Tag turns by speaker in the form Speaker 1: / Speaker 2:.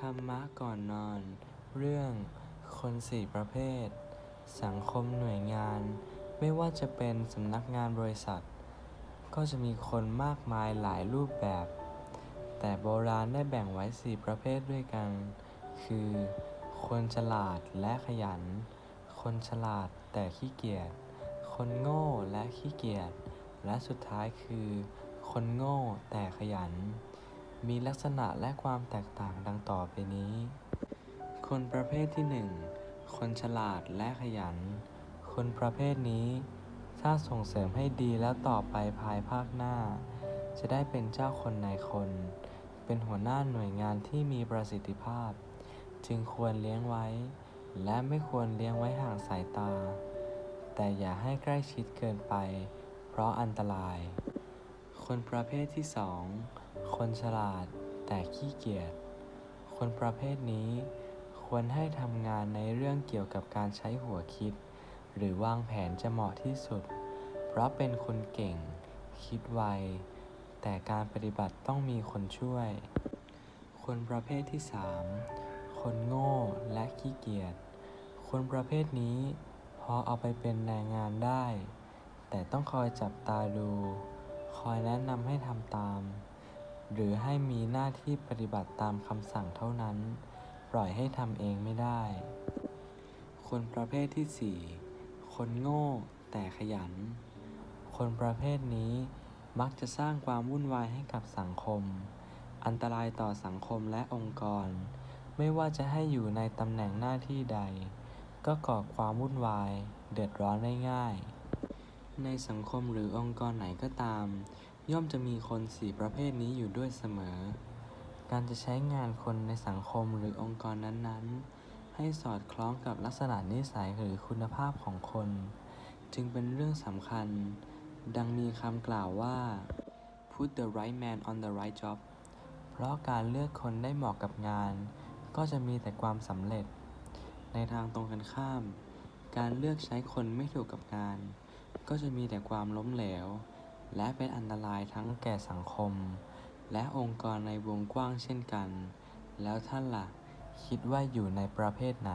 Speaker 1: ธรรมะก่อนนอน เรื่องคนสี่ประเภท สังคมหน่วยงาน ไม่ว่าจะเป็นสำนักงานบริษัท ก็จะมีคนมากมายหลายรูปแบบ แต่โบราณได้แบ่งไว้สี่ประเภทด้วยกัน คือ คนฉลาดและขยัน คนฉลาดแต่ขี้เกียจ คนโง่และขี้เกียจ และสุดท้ายคือ คนโง่แต่ขยัน มีลักษณะและความแตกต่างดังต่อไปนี้ คนประเภทที่หนึ่งคนฉลาดและขยัน คนประเภทนี้ ถ้าส่งเสริมให้ดีแล้วต่อไปภายภาคหน้า จะได้เป็นเจ้าคนนายคน เป็นหัวหน้าหน่วยงานที่มีประสิทธิภาพ จึงควรเลี้ยงไว้ และไม่ควรเลี้ยงไว้ห่างสายตา แต่อย่าให้ใกล้ชิดเกินไป เพราะอันตราย คนประเภทที่สอง คนฉลาดแต่ขี้เกียจ คนประเภทนี้ควรให้ทำงานในเรื่องเกี่ยวกับการใช้หัวคิด หรือวางแผนจะเหมาะที่สุด เพราะเป็นคนเก่ง คิดไว แต่การปฏิบัติต้องมีคนช่วย คนประเภทที่สามคนโง่และขี้เกียจ คนประเภทนี้พอเอาไปเป็นแรงงานได้ แต่ต้องคอยจับตาดู คอยแนะนำให้ทำตาม หรือให้มีหน้าที่ปฏิบัติตามคำสั่งเท่านั้น ปล่อยให้ทำเองไม่ได้ คนประเภทที่สี่คนโง่แต่ขยัน คนประเภทนี้มักจะสร้างความวุ่นวายให้กับสังคม อันตรายต่อสังคมและองค์กร ไม่ว่าจะให้อยู่ในตำแหน่งหน้าที่ใด ก็ก่อความวุ่นวาย เดือดร้อนได้ง่าย ในสังคมหรือองค์กรไหนก็ตาม ย่อมจะมีคนสี่ประเภทนี้อยู่ด้วยเสมอ การจะใช้งานคนในสังคมหรือองค์กรนั้นๆ ให้สอดคล้องกับลักษณะนิสัยหรือคุณภาพของคน จึงเป็นเรื่องสำคัญ ดังมีคำกล่าวว่า put the right man on the right job เพราะการเลือกคนได้เหมาะกับงาน ก็จะมีแต่ความสำเร็จ ในทางตรงกันข้าม การเลือกใช้คนไม่ถูกกับงาน ก็จะมีแต่ความล้มเหลว และเป็นอันตรายทั้งแก่สังคม และองค์กรในวงกว้างเช่นกัน แล้วท่านล่ะ คิดว่าอยู่ในประเภทไหน